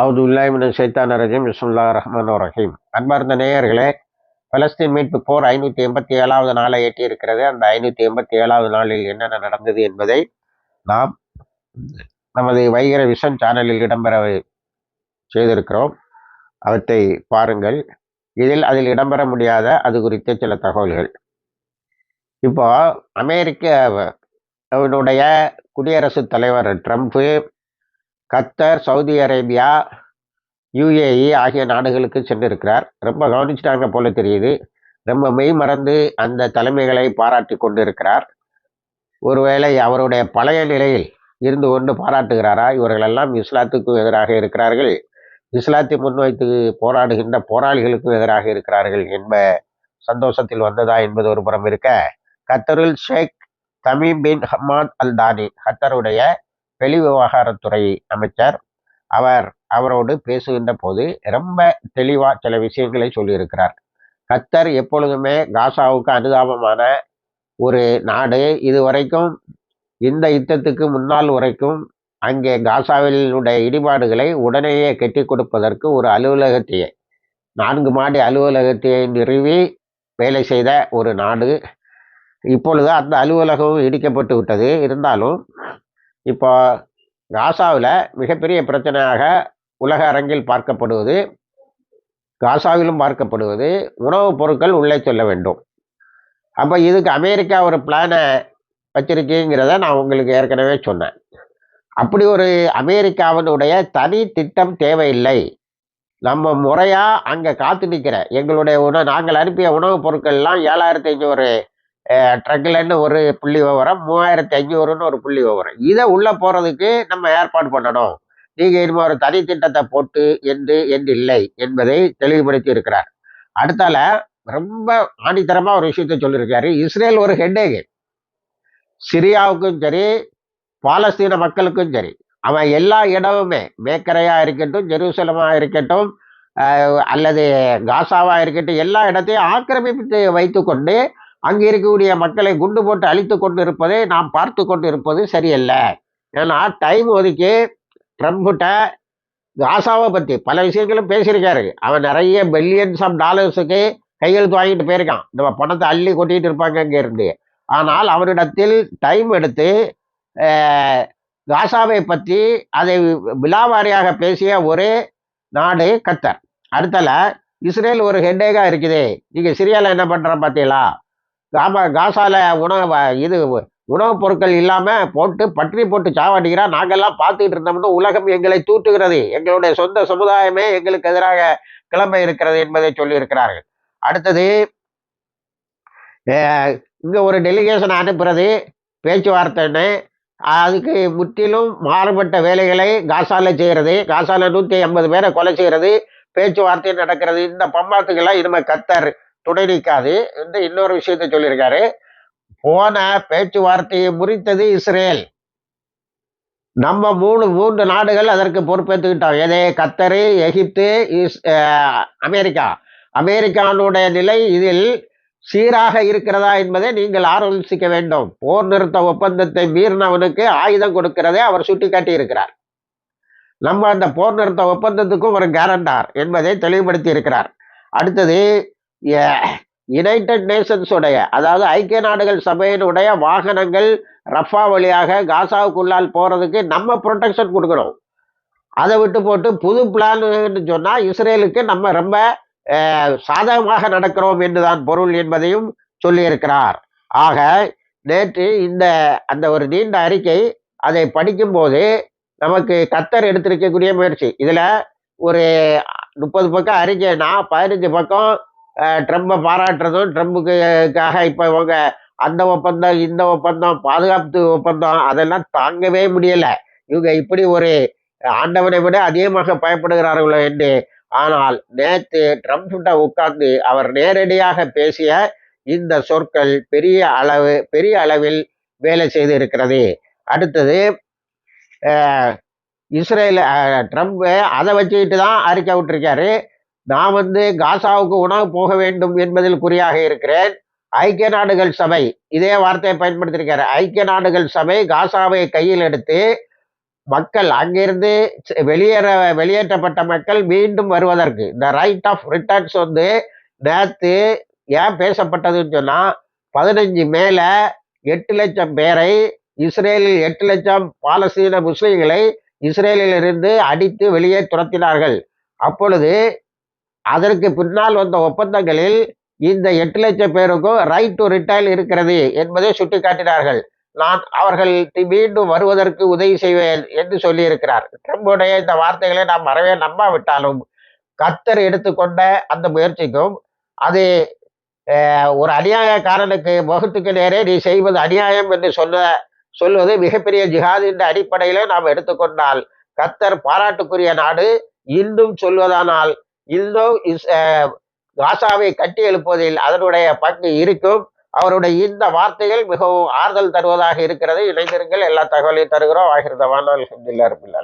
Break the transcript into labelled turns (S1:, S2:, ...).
S1: அவுது உல்லாமின் சைத்தான் ரஜீம். விஸ்முல்லா ரஹ்மான் ரஹீம். அன்பார்ந்த நேயர்களே பலஸ்தீன் மீட்பு போர் ஐநூற்றி எண்பத்தி ஏழாவது நாளை எட்டி இருக்கிறது அந்த ஐநூற்றி எண்பத்தி ஏழாவது நாளில் என்னென்ன நடந்தது என்பதை நாம் நமது வைகர விஷன் சேனலில் இடம்பெற செய்திருக்கிறோம். அவற்றை பாருங்கள். இதில் அதில் இடம்பெற முடியாத அது குறித்த சில தகவல்கள். இப்போ அமெரிக்க அவனுடைய குடியரசுத் தலைவர் ட்ரம்ப்பு கத்தர் சவுதி அரேபியா யுஏஇ ஆகிய நாடுகளுக்கு சென்றிருக்கிறார். ரொம்ப கவனிச்சிட்டாங்க போல தெரியுது. ரொம்ப மெய் மறந்து அந்த தலைமைகளை பாராட்டி கொண்டிருக்கிறார். ஒருவேளை அவருடைய பழைய நிலையில் இருந்து கொண்டு பாராட்டுகிறாரா? இவர்களெல்லாம் இஸ்லாத்துக்கு எதிராக இருக்கிறார்கள். இஸ்லாத்தை முன்வைத்து போராடுகின்ற போராளிகளுக்கும் எதிராக இருக்கிறார்கள் என்ப சந்தோஷத்தில் வந்ததா என்பது ஒரு புறம் இருக்க. கத்தருல் ஷேக் தமீம் பின் ஹமாத் அல் தானி கத்தருடைய வெளி விவகாரத்துறை அமைச்சர் அவர் அவரோடு பேசுகின்ற போது ரொம்ப தெளிவாக சில விஷயங்களை சொல்லியிருக்கிறார். கத்தர் எப்பொழுதுமே காசாவுக்கு அனுதாபமான ஒரு நாடு. இதுவரைக்கும் இந்த யுத்தத்துக்கு முன்னால் வரைக்கும் அங்கே காசாவினுடைய இடிபாடுகளை உடனேயே கட்டி கொடுப்பதற்கு ஒரு அலுவலகத்தையே நான்கு மாடி அலுவலகத்தையை நிறுவி வேலை செய்த ஒரு நாடு. இப்பொழுது அந்த அலுவலகம் இடிக்கப்பட்டு விட்டது. இருந்தாலும் இப்போ காசாவில் மிகப்பெரிய பிரச்சனையாக உலக அரங்கில் பார்க்கப்படுவது காசாவிலும் பார்க்கப்படுவது உணவுப் பொருட்கள் உள்ளே செல்ல வேண்டும். அப்போ இதுக்கு அமெரிக்கா ஒரு பிளானை வச்சிருக்கீங்கிறத நான் உங்களுக்கு ஏற்கனவே சொன்னேன். அப்படி ஒரு அமெரிக்காவினுடைய தனி திட்டம் தேவையில்லை. நம்ம முறையாக அங்கே காத்து நிற்கிற எங்களுடைய உணவு நாங்கள் அனுப்பிய உணவுப் பொருட்கள்லாம் ஏழாயிரத்தி ஐநூறு ட்ரக்கில்னு ஒரு புள்ளி விவரம் மூவாயிரத்தி ஐநூறுன்னு ஒரு புள்ளி விவரம். இதை உள்ளே போகிறதுக்கு நம்ம ஏற்பாடு பண்ணணும். நீங்கள் இனிமே ஒரு தனி திட்டத்தை போட்டு என்று என்று இல்லை என்பதை தெளிவுபடுத்தி இருக்கிறார். அடுத்தால ரொம்ப ஆணித்தரமாக ஒரு விஷயத்த சொல்லியிருக்காரு. இஸ்ரேல் ஒரு ஹெட்டேகு. சிரியாவுக்கும் சரி பாலஸ்தீன மக்களுக்கும் சரி அவன் எல்லா இடமுமே மேக்கரையாக இருக்கட்டும் ஜெருசலமாக இருக்கட்டும் அல்லது காசாவாக இருக்கட்டும் எல்லா இடத்தையும் ஆக்கிரமித்து வைத்து கொண்டு அங்கே இருக்கக்கூடிய மக்களை குண்டு போட்டு அழித்து கொண்டு இருப்பதை நாம் பார்த்து கொண்டு இருப்பது சரியல்ல. ஏன்னா டைம் ஒதுக்கி ட்ரம்ப்கிட்ட காசாவை பற்றி பல விஷயங்களும் பேசியிருக்காரு. அவன் நிறைய பில்லியன்ஸ் ஆஃப் டாலர்ஸுக்கு கையெழுத்து வாங்கிட்டு போயிருக்கான். நம்ம பணத்தை அள்ளி கொட்டிகிட்டு இருப்பாங்க அங்கேருந்து. ஆனால் அவரிடத்தில் டைம் எடுத்து காசாவை பற்றி அதை விழாவாரியாக பேசிய ஒரே நாடு கத்தர். அடுத்தல இஸ்ரேல் ஒரு ஹெட்டேகாக இருக்குது. நீங்கள் சிரியாவில் என்ன பண்ணுற பார்த்தீங்களா காபா காசால உணவு இது உணவுப் பொருட்கள் இல்லாமல் போட்டு பற்றி போட்டு சாவடிக்கிறா. நாங்கள்லாம் பார்த்துக்கிட்டு இருந்தோம்னு உலகம் எங்களை தூற்றுகிறது. எங்களுடைய சொந்த சமுதாயமே எங்களுக்கு எதிராக கிளம்ப இருக்கிறது என்பதை சொல்லியிருக்கிறார்கள். அடுத்தது இங்கே ஒரு டெலிகேஷன் அனுப்புறது பேச்சுவார்த்தைன்னு அதுக்கு முற்றிலும் மாறுபட்ட வேலைகளை காசால செய்கிறது. காசால நூற்றி ஐம்பது பேரை கொலை செய்கிறது. பேச்சுவார்த்தை நடக்கிறது. இந்த பம்பாத்துக்கெல்லாம் இனிமேல் கத்தர் துணை நிற்காது என்று இன்னொரு விஷயத்த சொல்லியிருக்காரு. போன பேச்சுவார்த்தையை முறித்தது இஸ்ரேல். நம்ம மூணு மூன்று நாடுகள் அதற்கு பொறுப்பேற்றுக்கிட்டோம் எதே கத்தரு எகிப்து இஸ் அமெரிக்கா. அமெரிக்கானுடைய நிலை இதில் சீராக இருக்கிறதா என்பதை நீங்கள் ஆலோசிக்க வேண்டும். போர் நிறுத்த ஒப்பந்தத்தை மீறினவனுக்கு ஆயுதம் கொடுக்கிறதே அவர் சுட்டிக்காட்டி இருக்கிறார் நம்ம அந்த போர் நிறுத்த ஒப்பந்தத்துக்கும் ஒரு கேரண்டார் என்பதை தெளிவுபடுத்தி இருக்கிறார் அடுத்தது யுனைடெட் நேஷன்ஸுடைய அதாவது ஐக்கிய நாடுகள் சபையினுடைய வாகனங்கள் ரஃபா வழியாக காசாவுக்குள்ளால் போகிறதுக்கு நம்ம ப்ரொடெக்ஷன் கொடுக்கணும். அதை விட்டு போட்டு புது பிளான்னு சொன்னால் இஸ்ரேலுக்கு நம்ம ரொம்ப சாதகமாக நடக்கிறோம் என்றுதான் பொருள் என்பதையும் சொல்லியிருக்கிறார். ஆக நேற்று இந்த அந்த ஒரு நீண்ட அறிக்கை அதை படிக்கும்போது நமக்கு கத்தர் எடுத்திருக்கக்கூடிய முயற்சி. இதில் ஒரு முப்பது பக்கம் அறிக்கைனா பதினஞ்சு பக்கம் ட்ரம்ப்பை பாராட்டுறதும் ட்ரம்புக்காக இப்போ இவங்க அந்த ஒப்பந்தம் இந்த ஒப்பந்தம் பாதுகாப்பு ஒப்பந்தம் அதெல்லாம் தாங்கவே முடியலை. இவங்க இப்படி ஒரு ஆண்டவனை விட அதிகமாக பயப்படுகிறார்களோ என்று. ஆனால் நேற்று ட்ரம்ப்கிட்ட உட்கார்ந்து அவர் நேரடியாக பேசிய இந்த சொற்கள் பெரிய அளவு பெரிய அளவில் வேலை செய்து இருக்கிறது அடுத்தது இஸ்ரேல் ட்ரம்ப் அதை வச்சுக்கிட்டு தான் அறிக்கை விட்டுருக்காரு. நான் வந்து காசாவுக்கு உணவு போக வேண்டும் என்பதில் குறியாக இருக்கிறேன். ஐக்கிய நாடுகள் சபை இதே வார்த்தையை பயன்படுத்தியிருக்காரு. ஐக்கிய நாடுகள் சபை காசாவை கையில் எடுத்து மக்கள் அங்கிருந்து வெளியேற வெளியேற்றப்பட்ட மக்கள் மீண்டும் வருவதற்கு இந்த ரைட் ஆஃப் ரிட்டர்ன்ஸ் வந்து நேற்று ஏன் பேசப்பட்டதுன்னு சொன்னா பதினஞ்சு மேல எட்டு லட்சம் பேரை இஸ்ரேலில் எட்டு லட்சம் பாலஸ்தீன முஸ்லிம்களை இஸ்ரேலில் இருந்து அடித்து வெளியே துரத்தினார்கள். அப்பொழுது அதற்கு பின்னால் வந்த ஒப்பந்தங்களில் இந்த எட்டு லட்சம் பேருக்கும் ரைட் டு ரிட்டைல் இருக்கிறது என்பதை சுட்டிக்காட்டினார்கள். நான் அவர்கள் மீண்டும் வருவதற்கு உதவி செய்வேன் என்று சொல்லியிருக்கிறார். ட்ரம்புடைய இந்த வார்த்தைகளை நாம் மறவே நம்பாவிட்டாலும் கத்தர் எடுத்துக்கொண்ட அந்த முயற்சிக்கும் அது ஒரு அநியாயக்காரனுக்கு முகத்துக்கு நேரே நீ செய்வது அநியாயம் என்று சொல்ல சொல்வது மிகப்பெரிய ஜிஹாத் என்ற அடிப்படையில நாம் எடுத்துக்கொண்டால் கத்தர் பாராட்டுக்குரிய நாடு இன்னும் சொல்வதானால் இன்னும் இஸ் காசாவை கட்டி எழுப்புவதில் அதனுடைய பங்கு இருக்கும். அவருடைய இந்த வார்த்தைகள் மிகவும் ஆறுதல் தருவதாக இருக்கிறது. இணைந்திருங்கள். எல்லா தகவலையும் தருகிறோம். ஆகிருந்த அல்ஹம்துலில்லாஹ் ரபில்